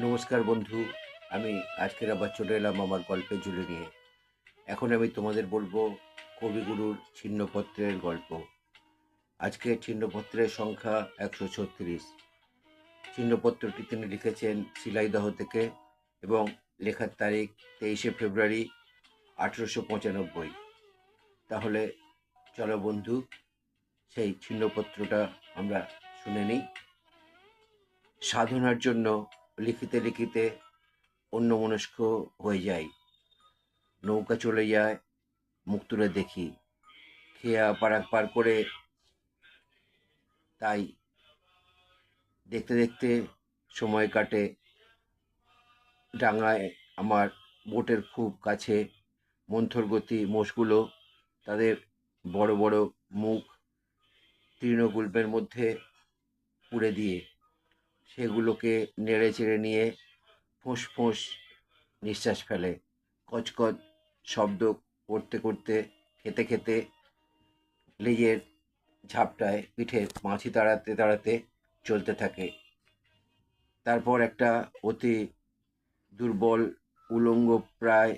নমস্কার বন্ধু, আমি আজকের আবার চলে এলাম আমার গল্পের ঝুলি নিয়ে। এখন আমি তোমাদের বলব কবিগুরুর ছিন্নপত্রের গল্প। আজকে ছিন্নপত্রের সংখ্যা একশো ছত্রিশ। ছিন্নপত্রটি তিনি লিখেছেন শিলাইদহ থেকে এবং লেখার তারিখ তেইশে ফেব্রুয়ারি আঠেরোশো পঁচানব্বই। তাহলে চলো বন্ধু, সেই ছিন্নপত্রটা আমরা শুনে নিই। সাধনার জন্য লিখিতে লিখিতে অন্যমনস্ক হয়ে যাই। নৌকা চলে যায়, মুখ তুলে দেখি। খেয়া পারাক পার করে তাই দেখতে দেখতে সময় কাটে। ডাঙায় আমার বোটের খুব কাছে মন্থর গতি মোষগুলো, তাদের বড় বড় মুখ তৃণগুল্পের মধ্যে পুড়ে দিয়ে। সেগুলোকে নেড়ে চেড়ে নিয়ে ফোঁস ফোঁস নিঃশ্বাস ফেলে। কচকচ শব্দ করতে করতে, খেতে খেতে লেজের ঝাপটায় পিঠে মাছি তাড়াতে তাড়াতে চলতে থাকে। তারপর একটা অতি দুর্বল উলঙ্গ প্রায়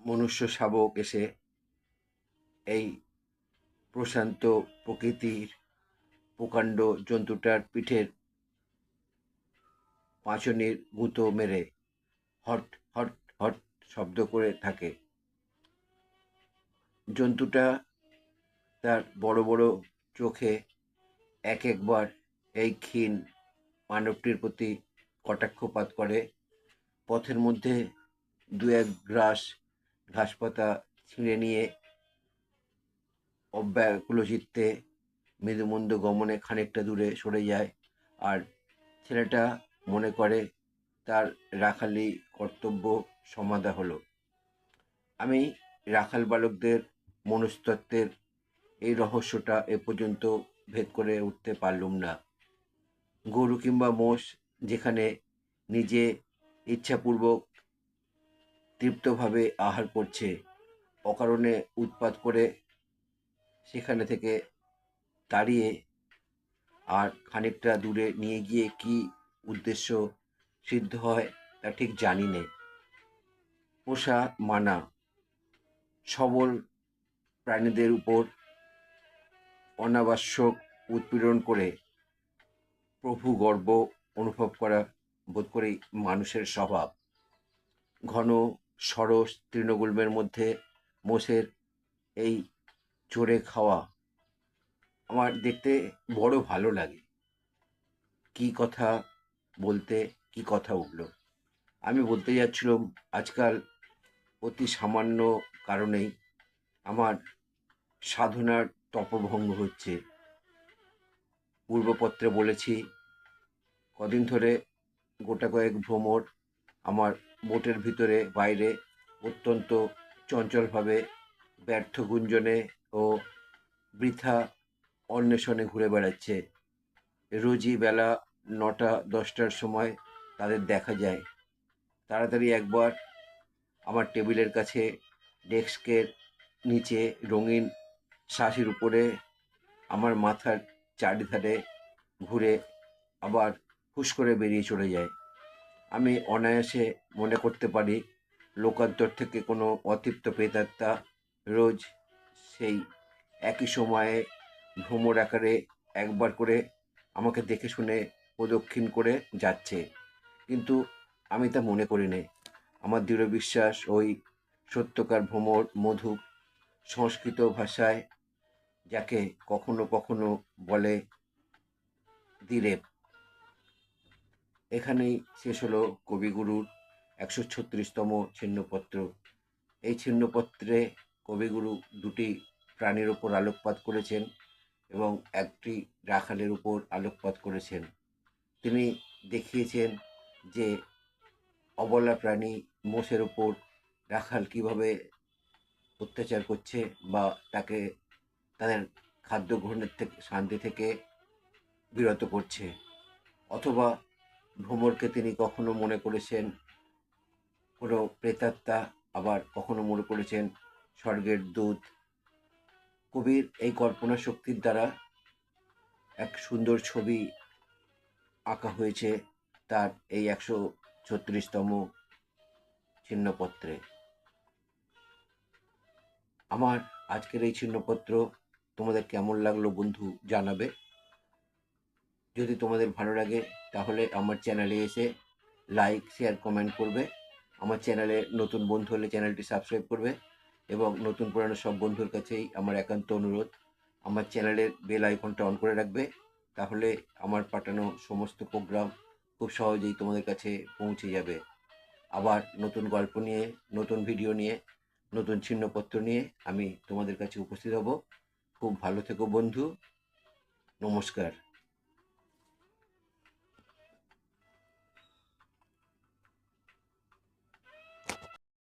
মনুষ্য শাবক এসে এই প্রশান্ত প্রকৃতির প্রকাণ্ড জন্তুটার পিঠের পাঁচনির গুঁতো মেরে হট হট হট শব্দ করে থাকে। জন্তুটা তার বড় বড় চোখে এক, একবার এই ক্ষীণ মানবটির প্রতি কটাক্ষপাত করে। পথের মধ্যে দু এক গ্রাস ঘাসপাতা ছিঁড়ে নিয়ে অব্যাকুল চিত্তে মৃদুমন্দ গমনে খানিকটা দূরে সরে যায়। আর ছেলেটা মনে করে তার রাখালি কর্তব্য সমাধা হলো। আমি রাখাল বালকদের মনস্তত্ত্বের এই রহস্যটা এ পর্যন্ত ভেদ করে উঠতে পারলুম না। গরু কিংবা মোষ যেখানে নিজে ইচ্ছাপূর্বক তৃপ্তভাবে আহার করছে, অকারণে উৎপাত করে সেখানে থেকে তাড়িয়ে আর খানিকটা দূরে নিয়ে গিয়ে কি উদ্দেশ্য সিদ্ধ হয় তা ঠিক জানি নে। পোষা মানা, সবল প্রাণীদের উপর অনাবশ্যক উৎপীড়ন করে প্রভু গর্ব অনুভব করা বোধ করি মানুষের স্বভাব। ঘন, সরস তৃণগুল্মের মধ্যে মোষের এই চড়ে খাওয়া আমার দেখতে বড় ভালো লাগে। কি কথা বলতে, কি কথা উঠল। আমি বলতে যাচ্ছিলাম, আজকাল অতি সামান্য কারণেই আমার সাধনার তপভঙ্গ হচ্ছে। পূর্বপত্রে বলেছি, কদিন ধরে গোটা কয়েক ভ্রমর আমার বোটের ভিতরে বাইরে অত্যন্ত চঞ্চলভাবে ব্যর্থ গুঞ্জনে ও বৃথা অন্বেষণে ঘুরে বেড়াচ্ছে। রোজই বেলা নটা, দশটার সময় তাদের দেখা যায়। তাড়াতাড়ি একবার আমার টেবিলের কাছে ডেস্কের নিচে রঙিন শাঁসির উপরে আমার মাথার চারিধারে ঘুরে আবার হুশ করে বেরিয়ে চলে যায়। আমি অনায়াসে মনে করতে পারি, লোকান্তর থেকে কোনো অতৃপ্ত প্রেতাত্মা রোজ সেই একই সময়ে ভ্রমর আকারে একবার করে আমাকে দেখে শুনে প্রদক্ষিণ করে যাচ্ছে। কিন্তু আমি তা মনে করি নে আমার দৃঢ় বিশ্বাস ওই সত্যকার ভ্রমর মধু সংস্কৃত ভাষায় যাকে কখনো কখনো বলে দিলেপ এখানেই শেষ হলো কবিগুরুর একশো ছত্রিশতম ছিন্নপত্র। এই ছিন্নপত্রে কবিগুরু দুটি প্রাণীর ওপর আলোকপাত করেছেন। এবং একটি রাখালের উপর আলোকপাত করেছেন। তিনি দেখিয়েছেন যে অবলা প্রাণী মোষের ওপর রাখাল কীভাবে অত্যাচার করছে বা তাকে তাদের খাদ্য গ্রহণের থেকে শান্তি থেকে বিরত করছে। অথবা ভ্রমরকে তিনি কখনো মনে করেছেন কোনো প্রেতাত্মা, আবার কখনো মনে করেছেন স্বর্গের দূত কবির এই কল্পনা শক্তির দ্বারা এক সুন্দর ছবি আঁকা হয়েছে তার এই একশো ছত্রিশতম ছিন্নপত্রে। আমার আজকের এই ছিন্নপত্র তোমাদের কেমন লাগল বন্ধু জানাবে। যদি তোমাদের ভালো লাগে তাহলে আমার চ্যানেলে এসে লাইক, শেয়ার, কমেন্ট করবে। আমার চ্যানেলে নতুন বন্ধু হলে চ্যানেলটি সাবস্ক্রাইব করবে। এবং নতুন পুরানো সব বন্ধুর কাছেই আমার একান্ত অনুরোধ। আমার চ্যানেলের বেল আইকনটা অন করে রাখবে। তাহলে আমার পাঠানো সমস্ত প্রোগ্রাম খুব সহজেই তোমাদের কাছে পৌঁছে যাবে। আবার নতুন গল্প নিয়ে, নতুন ভিডিও নিয়ে, নতুন ছিন্নপত্র নিয়ে আমি তোমাদের কাছে উপস্থিত হব। খুব ভালো থেকো বন্ধু। নমস্কার।